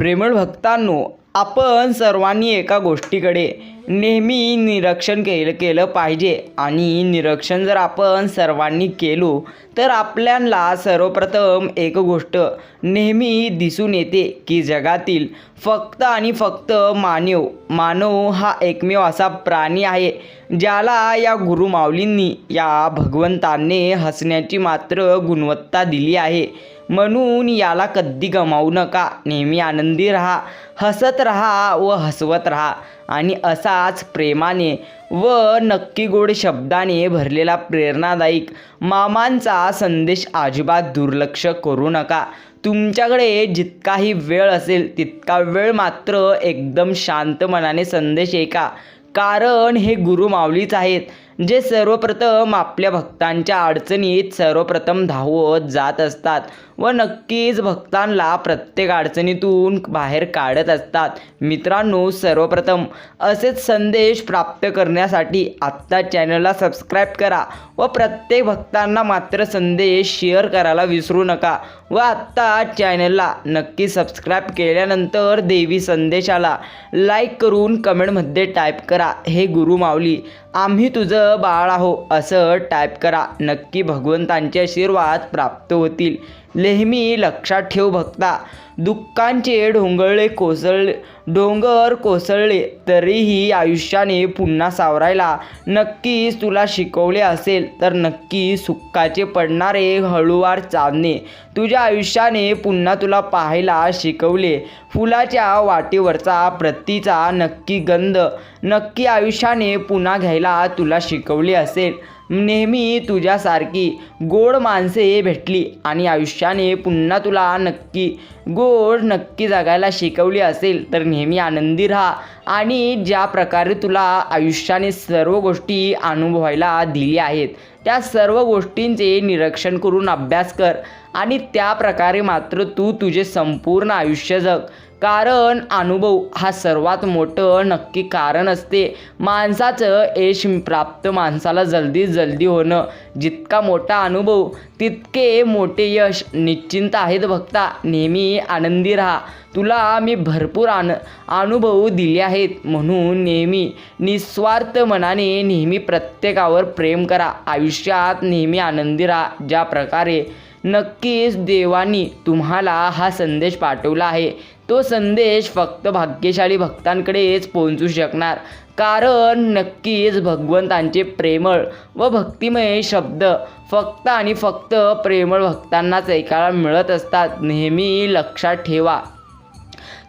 प्रेमळ भक्तांनो आपण सर्वांनी एका गोष्टीकडे नेहमी निरीक्षण केलं केलं पाहिजे. आणि निरीक्षण जर आपण सर्वांनी केलो तर आपल्याला सर्वप्रथम एक गोष्ट नेहमी दिसून येते की जगातील फक्त आणि फक्त मानव मानव हा एकमेव असा प्राणी आहे ज्याला या गुरुमाऊलींनी या भगवंतांनी हसण्याची मात्र गुणवत्ता दिली आहे. म्हणून याला कधी गमावू नका. नेहमी आनंदी राहा हसत राहा व हसवत राहा. आणि असाच प्रेमाने व नक्की गोड शब्दाने भरलेला प्रेरणादायक मामांचा संदेश अजिबात दुर्लक्ष करू नका. तुमच्याकडे जितकाही वेळ असेल तितका वेळ मात्र एकदम शांत मनाने संदेश ऐका. कारण हे गुरु माऊलीच आहेत जे सर्वप्रथम आपल्या भक्तांच्या अडचणीत सर्वप्रथम धावत जात असतात. व नक्कीच भक्तांना प्रत्येक अडचणीतून बाहेर काढत असतात. मित्रांनो सर्वप्रथम असेच संदेश प्राप्त करण्यासाठी आत्ता चॅनलला सबस्क्राईब करा व प्रत्येक भक्तांना मात्र संदेश शेअर करायला विसरू नका व आत्ता चॅनलला नक्की सबस्क्राईब केल्यानंतर देवी संदेशाला लाईक करून कमेंटमध्ये टाईप करा. हे गुरु माऊली आम्ही तुझं बाळ आहो असं टाईप करा. नक्की भगवंतांचे आशीर्वाद प्राप्त होतील. नेहमी लक्षात ठेव भक्ता. दुःखांचे ढोंगळे कोसळले डोंगर कोसळले तरीही आयुष्याने पुन्हा सावरायला. नक्कीच तुला शिकवले असेल तर नक्की सुखाचे पडणारे हळूवार चांदणे. तुझ्या आयुष्याने पुन्हा तुला पाहायला शिकवले. फुलाच्या वाटेवरचा प्रतीचा नक्की गंध. नक्की आयुष्याने पुन्हा घ्यायला तुला शिकवले असेल. नेहमी तुझ्यासारखी गोड माणसे भेटली आणि आयुष्याने पुन्हा तुला नक्की गोड नक्की जगायला शिकवली असेल तर नेहमी आनंदी राहा. आणि ज्या प्रकारे तुला आयुष्याने सर्व गोष्टी अनुभवायला दिल्या आहेत त्या सर्व गोष्टींचे निरीक्षण करून अभ्यास कर. आणि त्या प्रकारे मात्र तू तुझे संपूर्ण आयुष्य जग. कारण अनुभव हा सर्वात मोठं नक्की कारण असते. माणसाचं यश प्राप्त माणसाला जल्दी जल्दी होणं. जितका मोठा अनुभव तितके मोठे यश निश्चिंत आहेत भक्ता. नेहमी आनंदी राहा. तुला मी भरपूर आन अनुभव दिले आहेत. म्हणून नेहमी निस्वार्थ मनाने नेहमी प्रत्येकावर प्रेम करा. आयुष्यात नेहमी आनंदी राहा. ज्या प्रकारे नक्कीच देवानी तुम्हाला हा संदेश पाठवला आहे तो संदेश फक्त भाग्यशाली भक्तांकडेच पोहोचू शकणार. कारण नक्कीच भगवंतांचे प्रेमळ व भक्तिमय शब्द फक्त आणि फक्त प्रेमळ भक्तांनाच ऐकायला मिळत असतात. नेहमी लक्षात ठेवा.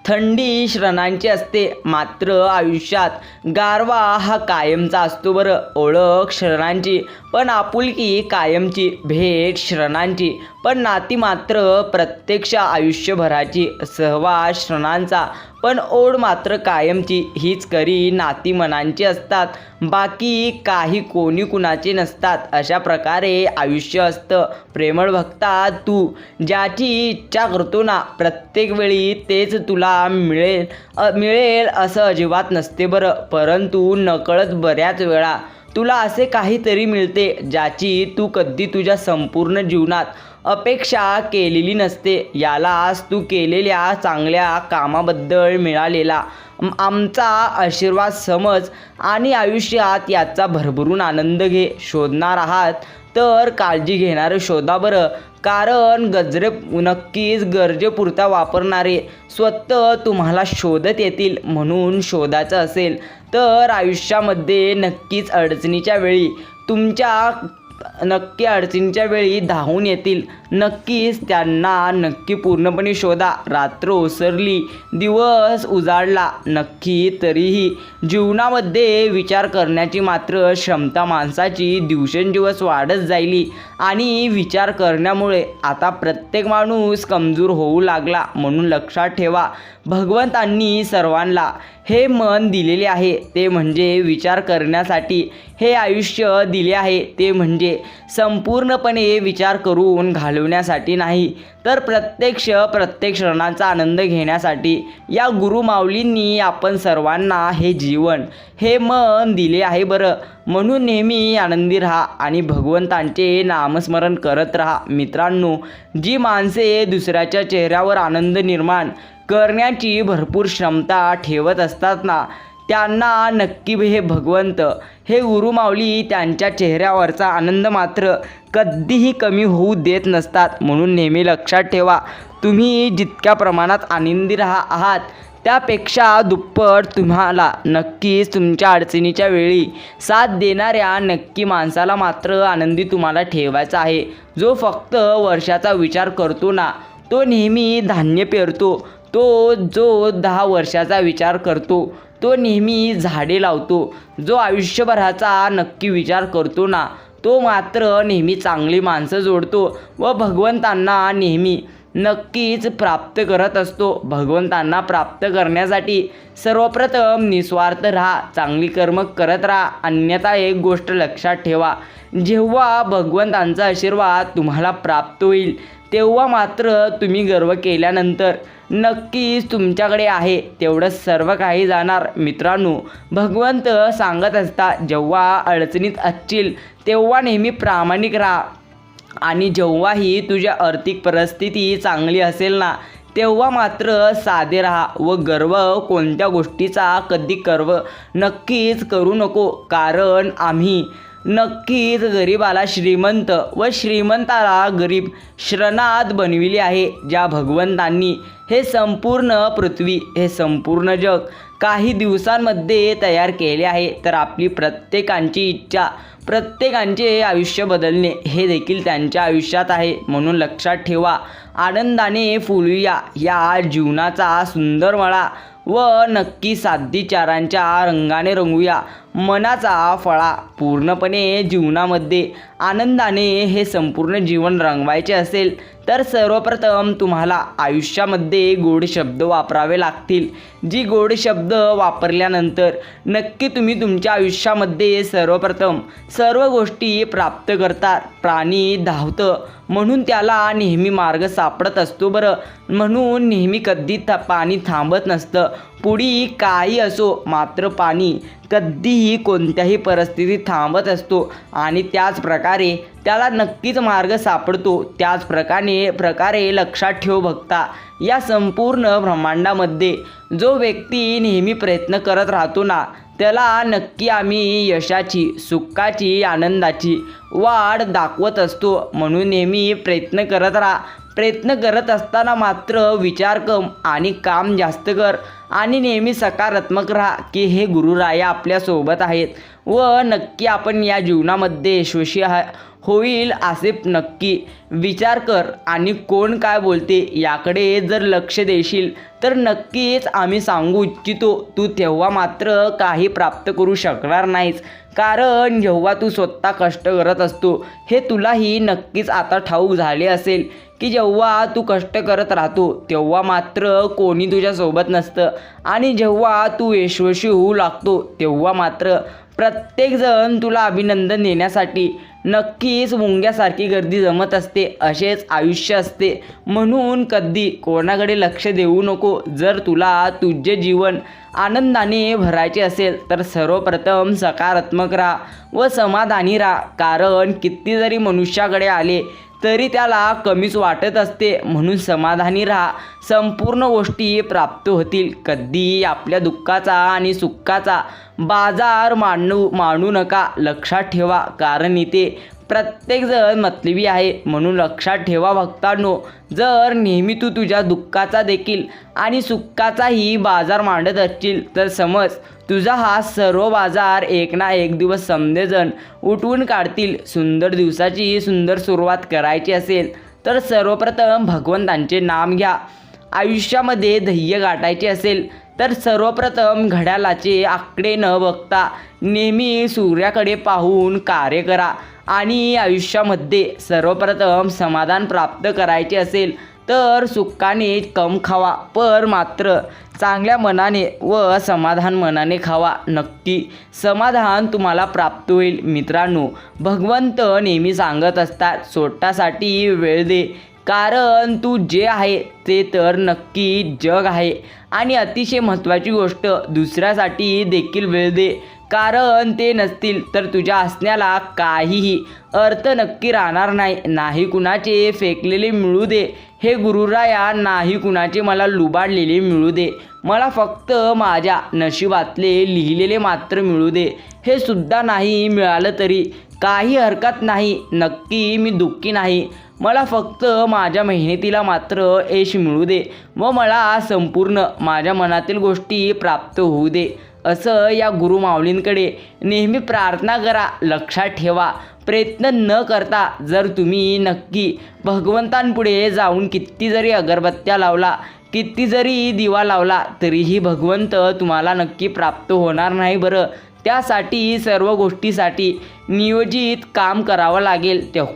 थंडी श्रणांची असते. मात्र आयुष्यात गारवा हा कायमचा असतो बरं. ओळख श्रणांची पण आपुलकी कायमची भेट श्रणांची पण नाती मात्र प्रत्यक्ष आयुष्यभराची सहवास श्रणांचा पण ओढ मात्र कायमची. हीच करी नाती मनांची असतात. बाकी काही कोणी कुणाचे नसतात. अशा प्रकारे आयुष्य असतं. प्रेमळ भक्ता तू. ज्याची इच्छा करतो ना प्रत्येक वेळी तेच तुला मिळेल मिळेल असं अजिबात नसते बरं. परंतु नकळत बऱ्याच वेळा तुला असे काहीतरी मिळते ज्याची तू कधी तुझ्या संपूर्ण जीवनात अपेक्षा केलेली नसते. यालाच तू केलेल्या चांगल्या कामाबद्दल मिळालेला आमचा आशीर्वाद समज आणि आयुष्यात याचा भरभरून आनंद घे. शोधणार आहात तर काळजी घेणारं शोधा बरं. कारण गजरे नक्कीच गरजेपुरता वापरणारे स्वतः तुम्हाला शोधत येतील. म्हणून शोधायचं असेल तर आयुष्यामध्ये नक्कीच अडचणीच्या वेळी तुमच्या नक्की अडचणीच्या वेळी धावून येतील. नक्कीच त्यांना नक्की पूर्णपणे शोधा. रात्र ओसरली दिवस उजाडला. नक्की तरीही जीवनामध्ये विचार करण्याची मात्र क्षमता माणसाची दिवसेंदिवस वाढत जायली. आणि विचार करण्यामुळे आता प्रत्येक माणूस कमजोर होऊ लागला. म्हणून लक्षात ठेवा. भगवंतांनी सर्वांना हे मन दिलेले आहे ते म्हणजे विचार करण्यासाठी हे आयुष्य दिले आहे ते म्हणजे संपूर्णपणे विचार करून घालवण्यासाठी नाही तर प्रत्यक्ष प्रत्येक क्षणाचा आनंद घेण्यासाठी या गुरुमाऊलींनी आपण सर्वांना हे जीवन हे मन दिले आहे बरं. म्हणून नेहमी आनंदी राहा आणि भगवंतांचे नामस्मरण करत राहा. मित्रांनो जी माणसे दुसऱ्याच्या चेहऱ्यावर आनंद निर्माण करण्याची भरपूर क्षमता ठेवत असतात ना. त्यांना नक्की हे भगवंत. हे गुरुमाऊली त्यांच्या चेहऱ्यावरचा आनंद मात्र कधीही कमी होऊ देत नसतात. म्हणून नेहमी लक्षात ठेवा तुम्ही जितक्या प्रमाणात आनंदी राहा आहात त्यापेक्षा दुप्पट तुम्हाला नक्कीच तुमच्या अडचणीच्या वेळी साथ देणाऱ्या नक्की माणसाला मात्र आनंदी तुम्हाला ठेवायचा आहे. जो फक्त वर्षाचा विचार करतो ना तो नेहमी धान्य पेरतो. तो जो दहा वर्षाचा विचार करतो तो नेहमी झाडे लावतो. जो आयुष्यभराचा नक्की विचार करतो ना तो मात्र नेहमी चांगली माणसं जोडतो व भगवंतांना नेहमी नक्कीच प्राप्त करत असतो. भगवंतांना प्राप्त करण्यासाठी सर्वप्रथम निस्वार्थ राहा चांगली कर्म करत राहा. अन्यथा एक गोष्ट लक्षात ठेवा जेव्हा भगवंतांचा आशीर्वाद तुम्हाला प्राप्त होईल तेव्हा मात्र तुम्ही गर्व केल्यानंतर नक्कीच तुमच्याकडे आहे. तेवढं सर्व काही जाणार. मित्रांनो भगवंत सांगत असता जेव्हा अडचणीत असतील तेव्हा नेहमी प्रामाणिक राहा. आणि जेव्हाही तुझ्या आर्थिक परिस्थिती चांगली असेल ना तेव्हा मात्र साधे राहा व गर्व कोणत्या गोष्टीचा कधी गर्व नक्कीच करू नको. कारण आम्ही नक्कीच गरीबाला श्रीमंत व श्रीमंताला गरीब श्रणात बनविली आहे ज्या भगवंतांनी हे संपूर्ण पृथ्वी हे संपूर्ण जग काही दिवसांमध्ये तयार केले आहे. तर आपली प्रत्येकांची इच्छा प्रत्येकांचे आयुष्य बदलणे हे देखील त्यांच्या आयुष्यात आहे. म्हणून लक्षात ठेवा आनंदाने फुलूया या जीवनाचा सुंदर मळा व नक्की साध्यचारांच्या रंगाने रंगूया. मनाचा फळा पूर्णपणे जीवनामध्ये आनंदाने हे संपूर्ण जीवन रंगवायचे असेल तर सर्वप्रथम तुम्हाला आयुष्यामध्ये गोड शब्द वापरावे लागतील. जी गोड शब्द वापरल्यानंतर नक्की तुम्ही तुमच्या आयुष्यामध्ये सर्वप्रथम सर्व गोष्टी प्राप्त करतात. प्राणी धावतं म्हणून त्याला नेहमी मार्ग सापडत असतो बरं. म्हणून नेहमी कधी था पाणी थांबत नसतं. पुढी काही असो मात्र पाणी कधीही कोणत्याही परिस्थितीत थांबत असतो आणि त्याच प्रकारे त्याला नक्कीच मार्ग सापडतो. त्याच प्रकारे प्रकारे लक्षात ठेव भक्ता. या संपूर्ण ब्रह्मांडामध्ये जो व्यक्ती नेहमी प्रयत्न करत राहतो ना त्याला नक्की आम्ही यशाची सुखाची आनंदाची वाढ दाखवत असतो. म्हणून नेहमी प्रयत्न करत राहा. प्रयत्न करत असताना मात्र विचार कम आणि काम जास्त कर आणि नेहमी सकारात्मक राहा की हे गुरुराया आपल्यासोबत आहेत. व नक्की आपण या जीवनामध्ये यशस्वी हा होईल असे नक्की विचार कर. आणि कोण काय बोलते याकडे जर लक्ष देशील तर नक्कीच आम्ही सांगू इच्छितो तू तेव्हा मात्र काही प्राप्त करू शकणार नाहीस. कारण जेव्हा तू स्वतः कष्ट करत असतो हे तुलाही नक्कीच आता ठाऊक झाले असेल की जेव्हा तू कष्ट करत राहतो तेव्हा मात्र कोणी तुझ्यासोबत नसतं. आणि जेव्हा तू यशस्वी होऊ लागतो तेव्हा मात्र प्रत्येकजण तुला अभिनंदन देण्यासाठी नक्कीच मुंग्यासारखी गर्दी जमत असते असेच आयुष्य असते. म्हणून कधी कोणाकडे लक्ष देऊ नको. जर तुला तुझे जीवन आनंदाने भरायचे असेल तर सर्वप्रथम सकारात्मक राहा व समाधानी राहा. कारण किती जरी मनुष्याकडे आले तरी त्याला कमीच वाटत असते. म्हणून समाधानी राहा. संपूर्ण गोष्टी प्राप्त होतील. कधीही आपल्या दुःखाचा आणि सुखाचा बाजार मांडू मांडू नका. लक्षात ठेवा. कारण इथे प्रत्येकजण मतलबी आहे. म्हणून लक्षात ठेवा भक्तांनो. जर नेहमी तू तुझ्या दुःखाचा देखील आणि सुखाचाही बाजार मांडत असशील तर समज तुझा हा सर्व बाजार एक ना एक दिवस समजेजण उठवून काढतील. सुंदर दिवसाची सुंदर सुरुवात करायची असेल तर सर्वप्रथम भगवंतांचे नाम घ्या. आयुष्यामध्ये ध्येय गाठायचे असेल तर सर्वप्रथम घड्याळाचे आकडे न बघता नेहमी सूर्याकडे पाहून कार्य करा. आणि आयुष्यामध्ये सर्वप्रथम समाधान प्राप्त करायचे असेल तर सुखाने कम खावा पर मात्र चांगल्या मनाने व समाधान मनाने खावा. नक्की समाधान तुम्हाला प्राप्त होईल. मित्रांनो भगवंत नेहमी सांगत असतात सोटासाठी वेळ दे कारण तू जे आहे ते तर नक्की जग आहे. आणि अतिशय महत्त्वाची गोष्ट दुसऱ्यासाठी देखील वेळ दे. कारण ते नसतील तर तुझ्या असण्याला काहीही अर्थ नक्की राहणार नाही. नाही कुणाचे फेकलेले मिळू दे. हे गुरुराया नाही कुणाचे मला लुबाडलेले मिळू दे. मला फक्त माझ्या नशिबातले लिहिलेले मात्र मिळू दे. हे सुद्धा नाही मिळालं तरी. काही हरकत नाही. नक्की मी दुःखी नाही. मला फक्त माझ्या मेहनतीला मात्र यश मिळू दे व मला संपूर्ण माझ्या मनातील गोष्टी प्राप्त होऊ दे. असं या गुरुमाऊलींकडे नेहमी प्रार्थना करा लक्षात ठेवा. प्रयत्न न करता जर तुम्ही नक्की भगवंतांपुढे जाऊन किती जरी अगरबत्त्या लावला किती जरी दिवा लावला तरीही भगवंत तुम्हाला नक्की प्राप्त होणार नाही बरं. त्यासाठी सर्व गोष्टीसाठी नियोजित काम करावं लागेल. तेव्हा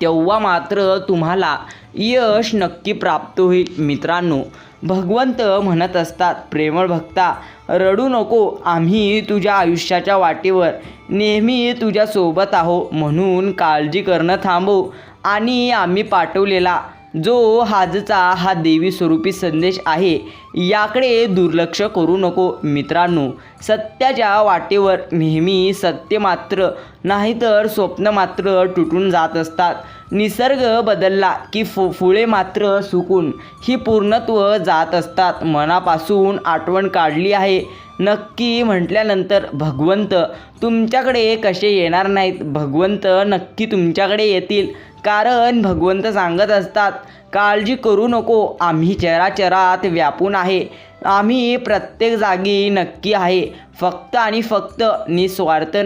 तेव्हा मात्र तुम्हाला यश नक्की प्राप्त होईल मित्रांनो. भगवंत म्हणत असतात प्रेमळ भक्ता रडू नको आम्ही तुझ्या आयुष्याच्या वाटेवर नेहमी तुझ्यासोबत आहो म्हणून काळजी करणं थांबव. आणि आम्ही पाठवलेला जो हाजचा हा देवी स्वरूपी संदेश आहे याकडे दुर्लक्ष करू नको मित्रांनो. सत्याच्या वाटेवर नेहमी सत्य मात्र नाहीतर स्वप्न मात्र तुटून जात असतात. निसर्ग बदलला की फु फुले मात्र सुकून ही पूर्णत्व जात असतात. मनापासून आठवण काढली आहे. नक्की म्हटल्यानंतर भगवंत तुमच्याकडे कसे येणार नाहीत? भगवंत नक्की तुमच्याकडे येतील. कारण भगवंत सांगत असतात काळजी करू नको. आम्ही चराचरात व्यापून आहे. आम्ही प्रत्येक जागी नक्की आहे. फक्त आणि फक्त निस्वार्थ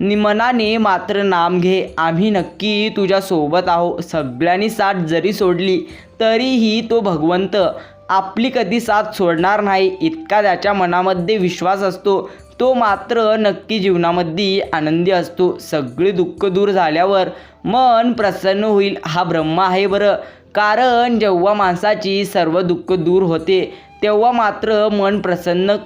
नि मनाने मात्र नाम घे. आम्ही नक्की तुझ्यासोबत आहो. सगळ्यांनी साथ जरी सोडली तरीही तो भगवंत आपली कधी साथ सोडणार नाही इतका त्याच्या मनामध्ये विश्वास असतो. तो मात्र नक्की जीवनामध्ये आनंदी असतो. सगळी दुःख दूर झाल्यावर मन प्रसन्न होईल हा ब्रह्म आहे बरं. कारण जेव्हा माणसाची सर्व दुःख दूर होते तेव्हा मात्र मन प्रसन्न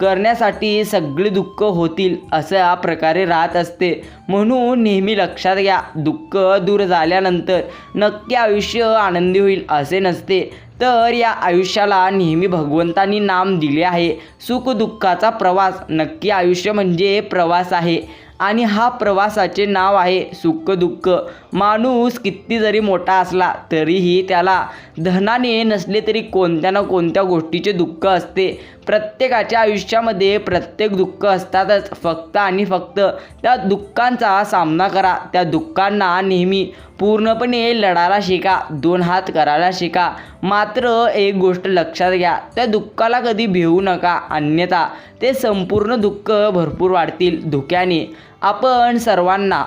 करण्यासाठी सगळी दुःख होतील अशा प्रकारे राहत असते. म्हणून नेहमी लक्षात घ्या दुःख दूर झाल्यानंतर नक्की आयुष्य आनंदी होईल असे नसते. तर या आयुष्याला नेहमी भगवंतांनी नाम दिले आहे. सुखदुःखाचा प्रवास नक्की आयुष्य म्हणजे प्रवास आहे. आणि हा प्रवासाचे नाव आहे सुख दुःख. माणूस किती जरी मोठा असला तरीही त्याला धनाने नसले तरी कोणत्या ना कोणत्या गोष्टीचे दुःख असते. प्रत्येकाच्या आयुष्यामध्ये प्रत्येक दुःख असतातच. फक्त आणि फक्त त्या दुःखांचा सामना करा. त्या दुःखांना नेहमी पूर्णपणे लढायला शिका. दोन हात करायला शिका. मात्र एक गोष्ट लक्षात घ्या. त्या दुःखाला कधी भिवू नका. अन्यथा ते संपूर्ण दुःख भरपूर वाढतील धुक्याने. आपण सर्वांना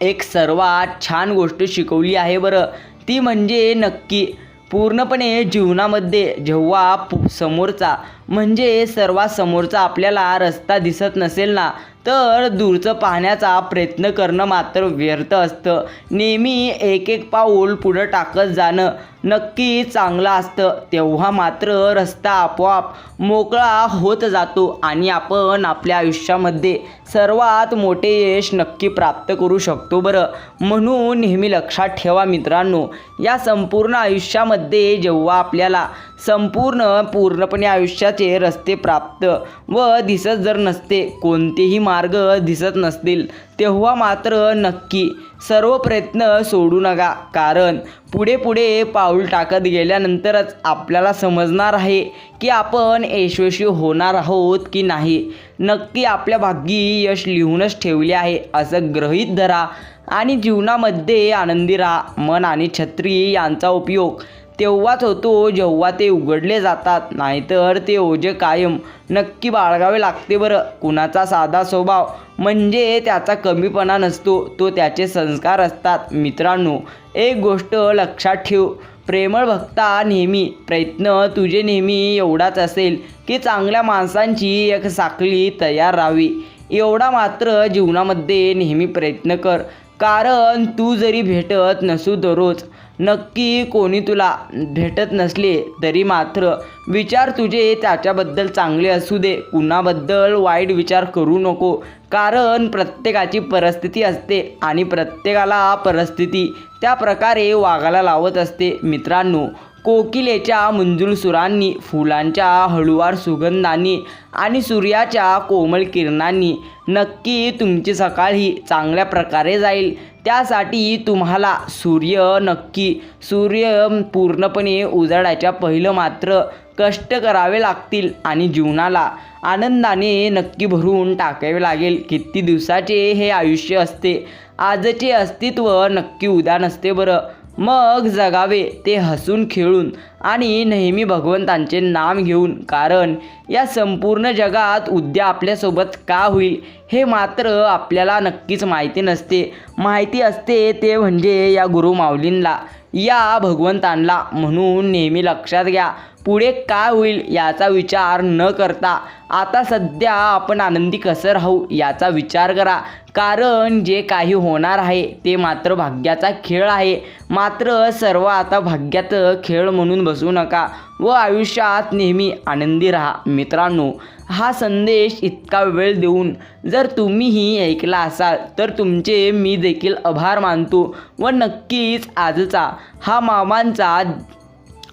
एक सर्वात छान गोष्ट शिकवली आहे बरं. ती म्हणजे नक्की. पूर्णपणे जीवनामध्ये जेव्हा पु समोरचा म्हणजे सर्वात समोरचा आपल्याला रस्ता दिसत नसेल ना तर दूरचं पाहण्याचा प्रयत्न करणं मात्र व्यर्थ असतं. नेहमी एक एक पाऊल पुढं टाकत जाणं नक्की चांगलं असतं. तेव्हा मात्र रस्ता आपोआप मोकळा होत जातो आणि आपण आपल्या आयुष्यामध्ये सर्वात मोठे यश नक्की प्राप्त करू शकतो बरं. म्हणून नेहमी लक्षात ठेवा मित्रांनो या संपूर्ण आयुष्यामध्ये जेव्हा आपल्याला संपूर्ण पूर्णपणे आयुष्याचे रस्ते प्राप्त व दिसत जर नसते कोणतेही मार्ग दिसत नसतील तेव्हा मात्र नक्की सर्व प्रयत्न सोडू नका. कारण पुढे पुढे पाऊल टाकत गेल्यानंतरच आपल्याला समजणार आहे की आपण यशस्वी होणार आहोत की नाही. नक्की आपल्या भाग्यी यश लिहूनच ठेवले आहे असं ग्रहीत धरा आणि जीवनामध्ये आनंदी राहा. मन आणि छत्री यांचा उपयोग तेव्हाच होतो जेव्हा ते उघडले जातात. नाहीतर ते ओझे कायम. नक्की बाळगावे लागते बरं. कुणाचा साधा स्वभाव म्हणजे त्याचा कमीपणा नसतो. तो त्याचे संस्कार असतात. मित्रांनो एक गोष्ट लक्षात ठेव. प्रेमळ भक्ता नेहमी. प्रयत्न तुझे नेहमी एवढाच असेल की चांगल्या माणसांची एक साखळी तयार राहावी. एवढा मात्र जीवनामध्ये नेहमी प्रयत्न कर. कारण तू जरी भेटत नसू दररोज नक्की कोणी तुला भेटत नसले तरी मात्र विचार तुझे त्याच्याबद्दल चांगले असू दे. कुणाबद्दल वाईट विचार करू नको. कारण प्रत्येकाची परिस्थिती असते आणि प्रत्येकाला परिस्थिती त्या प्रकारे वागायला लावत असते. मित्रांनो कोकिलेच्या मंजूर सुरांनी फुलांच्या हळुवार सुगंधांनी आणि सूर्याच्या कोमल किरणांनी नक्की तुमची सकाळ ही चांगल्या प्रकारे जाईल. त्यासाठी तुम्हाला सूर्य नक्की सूर्य पूर्णपणे उजाडायच्या पहिलं मात्र कष्ट करावे लागतील आणि जीवनाला आनंदाने नक्की भरून टाकावे लागेल. किती दिवसाचे हे आयुष्य असते? आजचे अस्तित्व नक्की उद्या नसते बरं. मग जगावे ते हसून खेळून आणि नेहमी भगवंतांचे नाम घेऊन. कारण या संपूर्ण जगात उद्या आपल्यासोबत का होईल हे मात्र आपल्याला नक्कीच माहिती नसते. माहिती असते ते म्हणजे या गुरु माऊलींना या भगवंतांना म्हणून नेहमी लक्षात घ्या. पुढे काय होईल याचा विचार न करता आता सध्या आपण आनंदी कसं राहू याचा विचार करा. कारण जे काही होणार आहे ते मात्र भाग्याचा खेळ आहे. मात्र सर्व आता भाग्याचं खेळ म्हणून बसू नका व आयुष्यात नेहमी आनंदी राहा मित्रांनो. हा संदेश इतका वेळ देऊन जर तुम्हीही ऐकला असाल तर तुमचे मी देखील आभार मानतो व नक्कीच आजचा हा मामांचा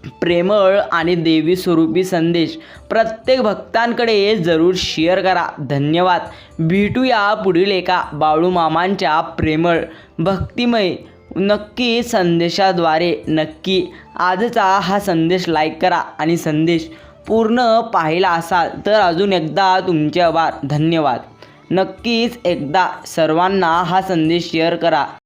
प्रेमळ आणि देवी स्वरूपी संदेश. प्रत्येक भक्तांकडे जरूर शेअर करा. धन्यवाद. भेटूया पुढील एका बाळू मामांच्या प्रेमळ भक्तिमय नक्की संदेशाद्वारे. नक्की. आजचा हा संदेश लाईक करा आणि संदेश पूर्ण पाहिला असाल तर अजून एकदा तुमचे आभार. धन्यवाद. नक्कीच एकदा सर्वांना हा संदेश शेअर करा.